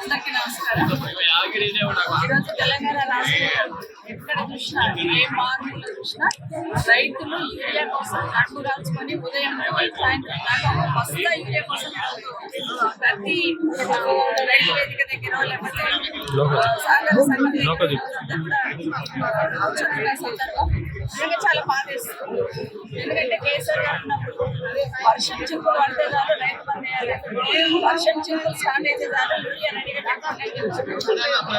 అందరికీ నమస్కారం. ఈరోజు తెలంగాణ రాష్ట్రంలో ఎక్కడ చూసినా ఏ మార్పులు చూసినా రైతులు యూరియా కోసం ఉదయం సాయంత్రం దాకా వస్తా యూరియా కోసం ప్రతి రైతు వేదిక దగ్గర లేకపోతే సాగర సంఘం నిజంగా చాలా బాధేస్తుంది ఎందుకంటే కేసీఆర్ గారు ఉన్నప్పుడు వర్షం చిక్కులు పడితే చాలు రైతు వర్షం చేతులు స్టార్ట్ అయితే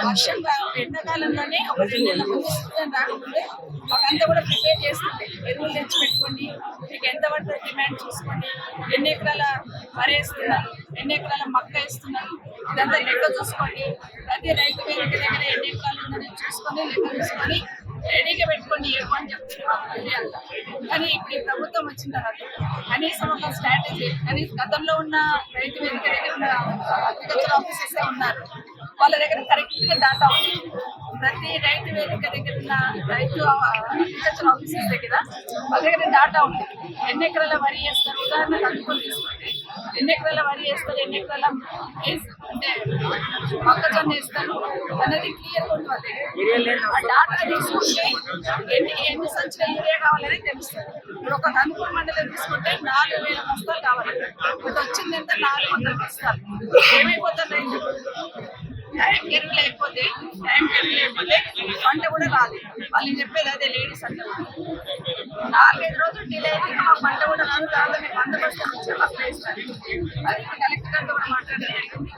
వర్షం ఎండాకాలంలోనే ఒక రెండు నెలల ముందు సీజన్ రాకముందే మాకంతా కూడా ప్రిపేర్ చేస్తుంటే ఎరువులు తెచ్చి పెట్టుకోండి మీకు ఎంత పడుతుంది డిమాండ్ చూసుకోండి. ఎన్ని ఎకరాల వరి వేస్తున్నారు ఎన్ని ఎకరాల మక్క వేస్తున్నారు ఇదంతా లెక్క చూసుకోండి. ప్రతి రైతు వేదిక దగ్గర ఎన్ని ఎకరాలు ఉందని చూసుకొని లెక్క చూసుకొని రెడీగా పెట్టుకొని ఏమని చెప్తున్నారు. కానీ ఇప్పుడు ఈ ప్రభుత్వం వచ్చిన తర్వాత కనీసం ఒక స్ట్రాటజీ కనీసం గతంలో ఉన్న రైతు వేదిక దగ్గర ఉన్న అగ్రికల్చర్ ఆఫీసర్స్ ఉన్నారు. వాళ్ళ దగ్గర కరెక్ట్గా డాటా ఉంది. ప్రతి రైతు వేదిక దగ్గర ఉన్న రైతు అగ్రికల్చర్ ఆఫీసర్స్ దగ్గర వాళ్ళ దగ్గర డాటా ఉంది. ఎన్ని ఎకరాల వరి వేస్తారు? ఉదాహరణకు అనుకుని తీసుకుంటే ఎన్ని ఎకరాల వరి వేస్తారు ఎన్ని ఎకరాల అంటే మొక్కజొన్న వేస్తారు అనేది క్లియర్ ఉంది ఆ డాటా తీసుకుంటే ఎన్ని ఎన్ని సంచుల యూరియా కావాలని తెలుస్తుంది. ఇప్పుడు ఒక కనుపూర్ మండలం తీసుకుంటే నాలుగు వేల బస్తాలు కావాలి. ఇప్పుడు వచ్చింది ఎంత నాలుగు వందల బస్తాలు ఏమైపోతుంది టైం ఎరువు లేకపోతే టైం ఎరువు లేకపోతే వంట కూడా రాదు. వాళ్ళు చెప్పేది అదే లేడీస్ అంటే నాలుగైదు రోజులు డిలే అయితే మా పంట కూడా రాదు రాదు మీకు బందోబస్తు నుంచి అప్లై ఇస్తారు అది కలెక్టర్ గారితో కూడా మాట్లాడడం జరిగింది.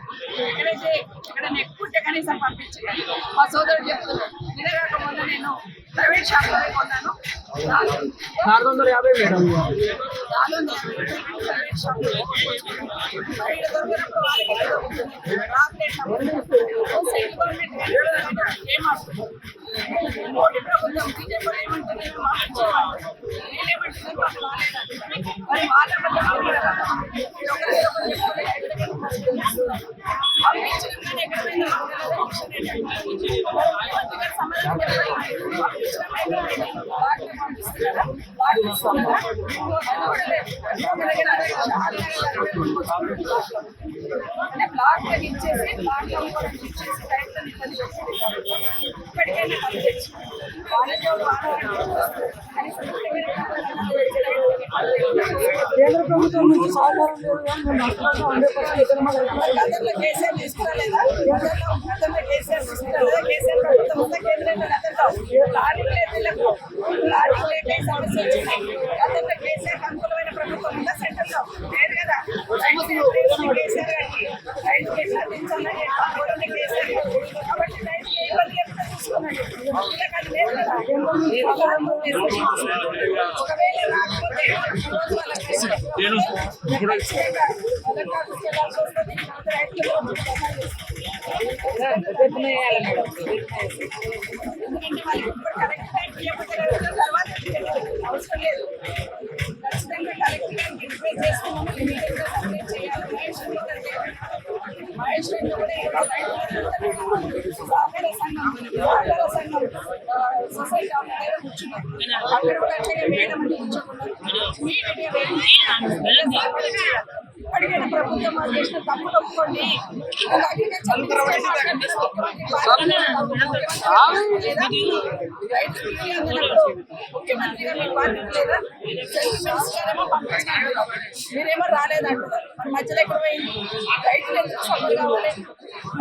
ఎక్కడైతే ఎక్కడ ఎక్కువ కనీసం పంపించగలి మా సోదరుడు చెప్తున్నారు నిలగాక ముందు నేను ప్రైవేట్ షాప్లో కొన్నాను నాలుగు వందల యాభై మేడం నాలుగు వందల ప్రైవేట్ షాప్లో బయట దొరికినప్పుడు వాళ్ళకి ఏదో ఉంటుంది. రాత్రి సెంట్రల్ గవర్నమెంట్ ఏమాడుతుంది మోడీ ప్రభుత్వం బీజేపీ వాళ్ళు ఏమంటుంది వీళ్ళేమంటున్నారు మాకు రాలేదండి. మరి వాళ్ళ వల్ల మాకు రాదా? మీరు ఒకరికి ఒకరు చెప్పుకొని ఎక్కడికైనా పంపించేస్తున్నారు. పంపించడం కానీ ఎక్కడ అంటే బ్లాక్ అని ఇచ్చేసి బ్లాక్లో కూడా ఇచ్చేసి రైతులను ఇబ్బంది పెట్టారు ఇప్పటికైనా పంపించి వాళ్ళతో కేంద్ర ప్రభుత్వం నుంచి సహకారం అనుకూలమైన ప్రభుత్వం ఉందా సెంటర్లో లేదు కదా కేసీఆర్ గారికి రైతు కేసీఆర్ కాబట్టి ఏ లేకుండా నేను ఇప్పుడు అవసరం లేదు ఖచ్చితంగా రిక్వెస్ట్ చేస్తున్నాము ఇమీడియట్గా చేయాలి మహేష్ మహేష్ కూడా సహకార సంఘం సహకార సంఘం. సొసైటీ ఆఫ్ దగ్గర కూర్చున్నారు అక్కడ కూడా అట్లనే మేడం అని ఇప్పటికైనా ప్రభుత్వం వాళ్ళు చేసిన లేదా మీరేమో రాలేదంటున్నారు. మరి మధ్యలో ఎక్కడ పోయింది రైతులు ఎందుకు సఫర్ కావాలి?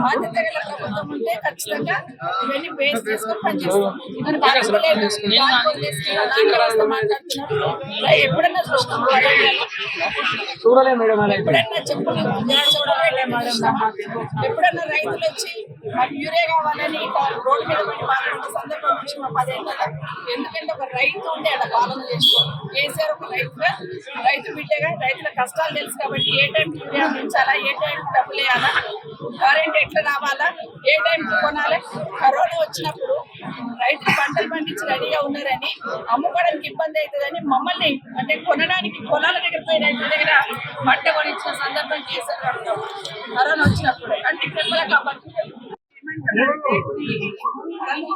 బాధ్యత గల ప్రభుత్వం ఉంటే ఖచ్చితంగా ఇవన్నీ బేస్ చేసుకొని పనిచేస్తాం. ఎప్పుడన్నా చూస్తాం. చూడలే మేడం ఎప్పుడన్నా చెప్పులు చూడబెట్టే మేడం ఎప్పుడన్నా రైతులు వచ్చి మాకు యూరియా కావాలని రోడ్డు మీద పెట్టి మాట్లాడిన సందర్భం నుంచి మా పదేళ్ళ ఎందుకంటే ఒక రైతు ఉంటే అక్కడ పాలన చేసుకోవాలి. కేసీఆర్ ఒక రైతుగా రైతు బిడ్డగా రైతుల కష్టాలు తెలుసు కాబట్టి ఏ టైం యూరియా అందించాలా ఏ టైం డబ్బులు వేయాలా కరెంట్ ఎట్లా రావాలా ఏ టైం కొనాలా? కరోనా వచ్చినప్పుడు రైతులు పంటలు పండించి రెడీగా ఉన్నారని అమ్ముకోవడానికి ఇబ్బంది అవుతుందని మమ్మల్ని అంటే కొనడానికి పొలాల దగ్గర పోయి రైతుల దగ్గర పంట కొనిచ్చిన సందర్భం చేశారు కరోనా వచ్చినప్పుడు. అంటే చెప్పలే కాబట్టి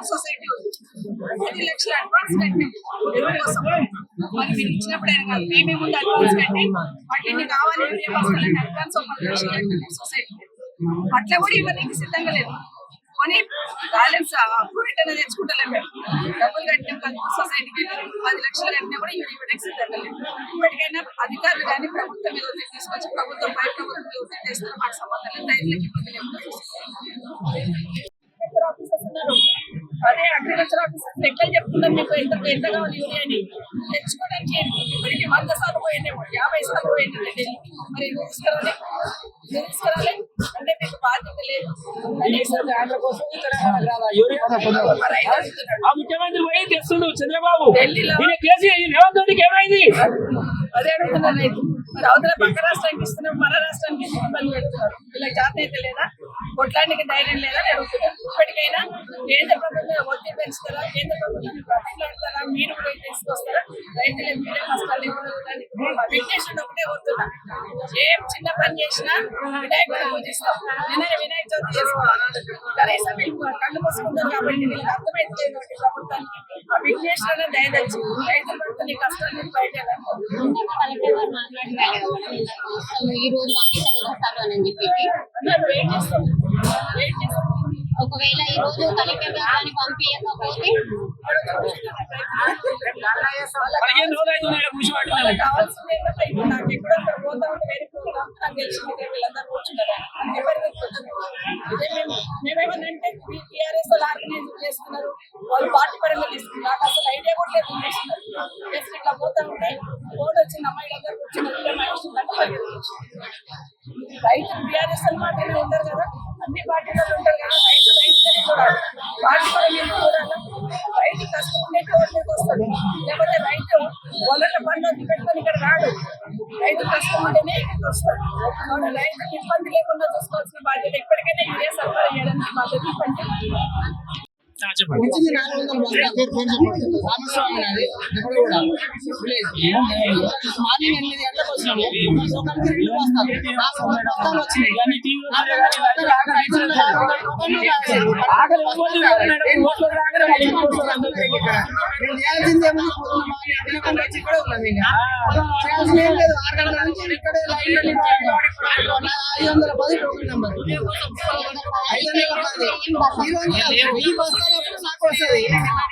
సొసైటీ పది లక్షల అడ్వాన్స్ కట్టినాం. కోసం? మరి మీరు ఇచ్చినప్పుడు ఆయన కాదు మేమే ముందు అడ్వాన్స్ కట్టి వాటిని కావాలి అడ్వాన్స్ ఒక లక్షలు కట్టినాం సొసైటీ అట్లా కూడా ఇవన్నీ సిద్ధంగా లేదు. కొని బ్యాలెన్స్ అప్రూవ్ అనేది తెచ్చుకుంటలేము మేము. డబ్బులు కట్టినాం కల్పూర్ సొసైటీకి పది లక్షలు కట్టినా కూడా ఇవ్వ- ఇవ్వడానికి సిద్ధంగా ఇప్పటికైనా అధికారులు కానీ ప్రభుత్వం మీద ఒత్తిడి తీసుకొచ్చి ప్రభుత్వం పై ప్రభుత్వం మీద ఒత్తిడి చేస్తున్న మాకు సంబంధం లేదు. రైతులకు ఇబ్బంది లేకుండా ఆఫీసర్స్ అదే అగ్రికల్చర్ ఆఫీసర్స్ ఎక్కడ చెప్తున్నారు మీకు ఎంత ఎంత కావాలి యూరియా అని. తెచ్చుకోవడానికి ఇప్పటికి వంద సార్లు పోయిందేమో యాభై సార్లు పోయింది. మరి తీసుకురాలి? తీసుకురాలి? అంటే మీకు బాధ్యత లేదు. కోసం ముఖ్యమంత్రి పోయి తెస్తుండు చంద్రబాబు. ఢిల్లీలో రేవంత్ రెడ్డికి ఏమైంది? అదే అడుగుతున్నాను మరి అవతల పక్క రాష్ట్రానికి ఇస్తున్నాం మన రాష్ట్రానికి ఇబ్బంది పెడుతున్నారు? ఇలా జాత అయితే లేదా? కొట్లాంటికి ధైర్యం లేదా అడుగుతున్నారు. ఇప్పటికైనా కేంద్ర ప్రభుత్వం ఒత్తిడి పెంచుతారా? కేంద్ర ప్రభుత్వం ప్రతిలాడతారా మీరు కూడా తీసుకొస్తారా? రైతులే మీరే కష్టాలు ఏం చిన్న పని చేసినా వినాయకుడు పూజిస్తాం. వినాయ వినాయక చవితి చేసుకోవాలి కనీసం వీళ్ళు కళ్ళు మూసుకుంటారు కాబట్టి వీళ్ళకి అర్థమైతే ప్రభుత్వానికి ఆ విఘ్నేశ్వరుడు దయదచ్చి రైతులు పడుతున్న ఈ కష్టాన్ని బయట ఈ రోజు వెయిట్ చేస్తాం. వెయిట్ చేస్తాం. ఒకవేళ ఈ రోజు కలెక్టర్ గారు కానీ పంపించకపోతే పదిహేను రోజులు అవుతుంది ఇక్కడ కూర్చోబెట్టుకున్నాను వాళ్ళకి కావాల్సింది ఏంటంటే ఇప్పుడు నాకు ఎక్కడో అక్కడ పోతా ఉంటే వేరే ప్రోగ్రామ్ నాకు తెలిసింది ఇక్కడ వీళ్ళందరూ కూర్చున్నారు అన్ని పరిగెత్తుకుంటున్నారు ఇదే మేము మేమేమన్నా అంటే టీఆర్ఎస్ ఆర్గనైజ్ చేస్తున్నారు వాళ్ళు పార్టీ పరంగా తీసుకున్నారు నాకు అసలు ఐడియా కూడా లేదు చేస్తున్నారు జస్ట్ ఇట్లా పోతా ఉంటే ఫోన్ వచ్చింది అమ్మాయిలందరూ కూర్చున్నారు ఇక్కడ మనిషి అంటే పరిగెత్తుకొచ్చింది రైతు టీఆర్ఎస్ అని మాత్రమే ఉంటారు కదా. అన్ని పార్టీలలో ఉంటారు కదా. రైతు చూడాలి పార్టీ కూడా మీరు చూడాలి? రైతు కష్టం ఉండే రోడ్లకు లేకపోతే రైతు పొలంలో పండు పెట్టుకొని ఇక్కడ రాడు. రైతు కష్టం ఉంటేనే ఇక్కడికి వస్తాడు కాబట్టి రైతుకి ఇబ్బంది లేకుండా చూసుకోవాల్సిన బాధ్యత ఇప్పటికైనా ఇదే సరఫరా చేయడానికి బాధ్యత ఇవ్వండి ఇక్కడ లైన్. ఐదు వందల పది టోకెన్ నెంబర్. ఐదు వందల పది. ఈ బస్తాలు అప్పుడు నాకు వస్తుంది.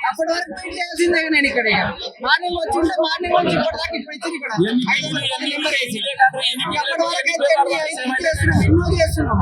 అప్పటి వరకు వెయిట్ చేయాల్సిందే నేను ఇక్కడ ఇక. మార్నింగ్ వచ్చి ఉంటే మార్నింగ్ వచ్చి ఇప్పటిదాకా ఇప్పుడు ఇచ్చింది ఇక్కడ. అప్పటి వరకు అయితే ఎన్నో చేస్తున్నాం